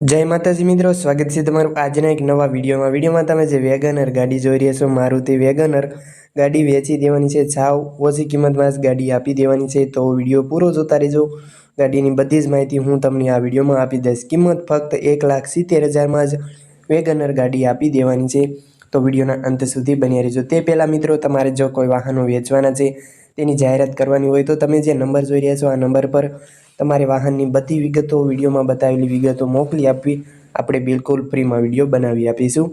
જય માતાજી મિત્રો, સ્વાગત છે તમારું આજના એક નવા વિડીયોમાં. વિડીયોમાં તમે જે વેગનર ગાડી જોઈ રહ્યા છો, મારુતિ વેગનર, ગાડી વેચી દેવાની છે સાવ ઓછી કિંમતમાં જ ગાડી આપી દેવાની છે, તો વીડિયો પૂરો જોતા રહેજો. ગાડીની બધી જ માહિતી હું તમને આ વિડીયોમાં આપી દઈશ. કિંમત ફક્ત એક લાખ સિત્તેર હજારમાં જ વેગનર ગાડી આપી દેવાની છે. તો વિડીયોના અંત સુધી બન્યા રહેજો. તે પહેલાં મિત્રો, તમારે જો કોઈ વાહનો વેચવાના છે, તેની જાહેરાત કરવાની હોય તો તમે જે નંબર જોઈ રહ્યા છો, આ નંબર પર તમારે વાહનની બધી વિગતો વિડીયોમાં બતાવેલી વિગતો મોકલી આપવી. આપણે બિલકુલ ફ્રીમાં વીડિયો બનાવી આપીશું.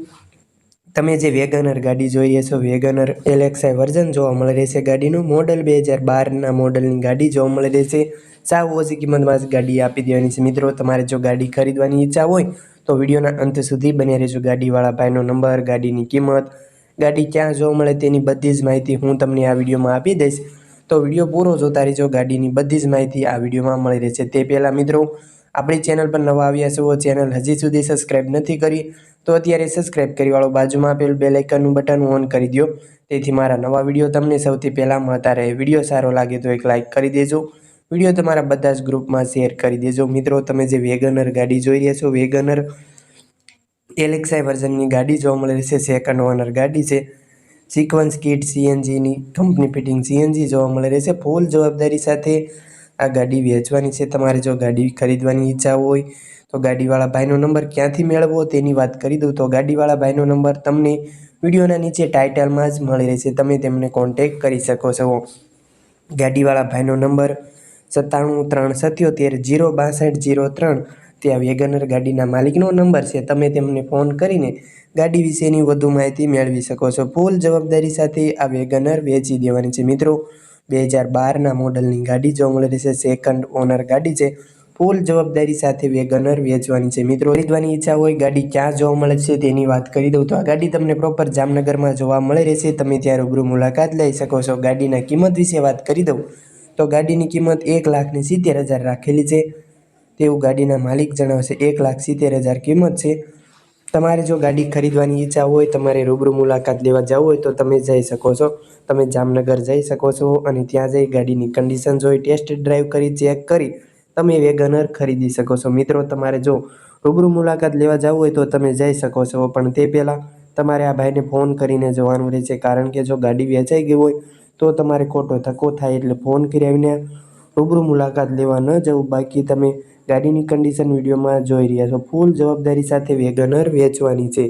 તમે જે વેગનર ગાડી જોઈ રહ્યા છો, વેગનર એલેક્સાઈ વર્ઝન જોવા મળી રહેશે ગાડીનું. મોડલ બે હજાર બારના મોડલની ગાડી જોવા મળી રહેશે. સાવ ઓછી કિંમતમાં જ ગાડી આપી દેવાની છે. મિત્રો, તમારે જો ગાડી ખરીદવાની ઈચ્છા હોય, તો વિડીયોના અંત સુધી બન્યા રહેજો. ગાડીવાળા ભાઈનો નંબર, ગાડીની કિંમત, ગાડી ક્યાં જોવા મળે તેની બધી જ માહિતી હું તમને આ વિડીયોમાં આપી દઈશ. તો વીડિયો પૂરો જોતા રહેજો ગાડીની બધી જ માહિતી આ વિડીયોમાં મળી રહેશે. તે પહેલાં મિત્રો, આપણી ચેનલ પર નવા આવ્યા છો, ચેનલ હજી સુધી સબસ્ક્રાઈબ નથી કરી, તો અત્યારે સબસ્ક્રાઈબ કરીવાળો બાજુમાં આપેલ બે લાઇકનનું બટન ઓન કરી દો તેથી મારા નવા વીડિયો તમને સૌથી પહેલાં મળતા રહે. વીડિયો સારો લાગે તો એક લાઇક કરી દેજો. વીડિયો તમારા બધા જ ગ્રુપમાં શેર કરી દેજો. મિત્રો, તમે જે વેગનર ગાડી જોઈ રહ્યા છો, વેગનર એલેક્સાઈ વર્ઝનની ગાડી જોવા મળી રહેશે. સેકન્ડ ઓનર ગાડી છે. સિક્વન્સ કિટ સીએનજીની કંપની ફિટિંગ સીએનજી જોવા મળે રહેશે. ફૂલ જવાબદારી સાથે આ ગાડી વેચવાની છે. તમારે જો ગાડી ખરીદવાની ઈચ્છા હોય તો ગાડીવાળા ભાઈનો નંબર ક્યાંથી મેળવવો તેની વાત કરી દઉં. તો ગાડીવાળા ભાઈનો નંબર તમને વિડીયોના નીચે ટાઇટલમાં જ મળી રહેશે. તમે તેમને કોન્ટેક કરી શકો છો. ગાડીવાળા ભાઈનો નંબર સત્તાણું ત્રણ સત્યોતેર જીરો બાસઠ જીરો ત્રણ ત્યાં વેગનર ગાડીના માલિકનો નંબર છે. તમે તેમને ફોન કરીને ગાડી વિશેની વધુ માહિતી મેળવી શકો છો. ફૂલ જવાબદારી સાથે આ વેગનર વેચી દેવાની છે. મિત્રો બે હજાર બારના મોડલની ગાડી જોવા મળી રહેશે સેકન્ડ ઓનર ગાડી છે. ફૂલ જવાબદારી સાથે વેગનર વેચવાની છે. મિત્રો, ખરીદવાની ઈચ્છા હોય, ગાડી ક્યાં જોવા મળે છે તેની વાત કરી દઉં તો આ ગાડી તમને પ્રોપર જામનગરમાં જોવા મળી રહેશે તમે ત્યાં રૂબરૂ મુલાકાત લઈ શકો છો. ગાડીના કિંમત વિશે વાત કરી દઉં તો ગાડીની કિંમત એક લાખની સિત્તેર હજાર રાખેલી છે. તેવું ગાડીના માલિક જણાવશે એક લાખ સિત્તેર હજાર કિંમત છે. તમારે જો ગાડી ખરીદવાની ઈચ્છા હોય, તમારે રૂબરૂ મુલાકાત લેવા જવું હોય તો તમે જઈ શકો છો. તમે જામનગર જઈ શકો છો અને ત્યાં જઈ ગાડીની કન્ડિશન જોઈ ટેસ્ટ ડ્રાઈવ કરી ચેક કરી, તમે વેગનર ખરીદી શકો છો. મિત્રો, તમારે જો રૂબરૂ મુલાકાત લેવા જવું હોય તો તમે જઈ શકો છો. પણ તે પહેલાં તમારે આ ભાઈને ફોન કરીને જવાનું રહેશે. કારણ કે જો ગાડી વેચાઈ ગઈ હોય તો તમારે ખોટો ધક્કો થાય એટલે ફોન કરી આવીને રૂબરૂ મુલાકાત લેવા ન જવું. બાકી તમે ગાડીની કન્ડિશન વિડીયોમાં જોઈ રહ્યા છો. ફૂલ જવાબદારી સાથે વેગનર વેચવાની છે.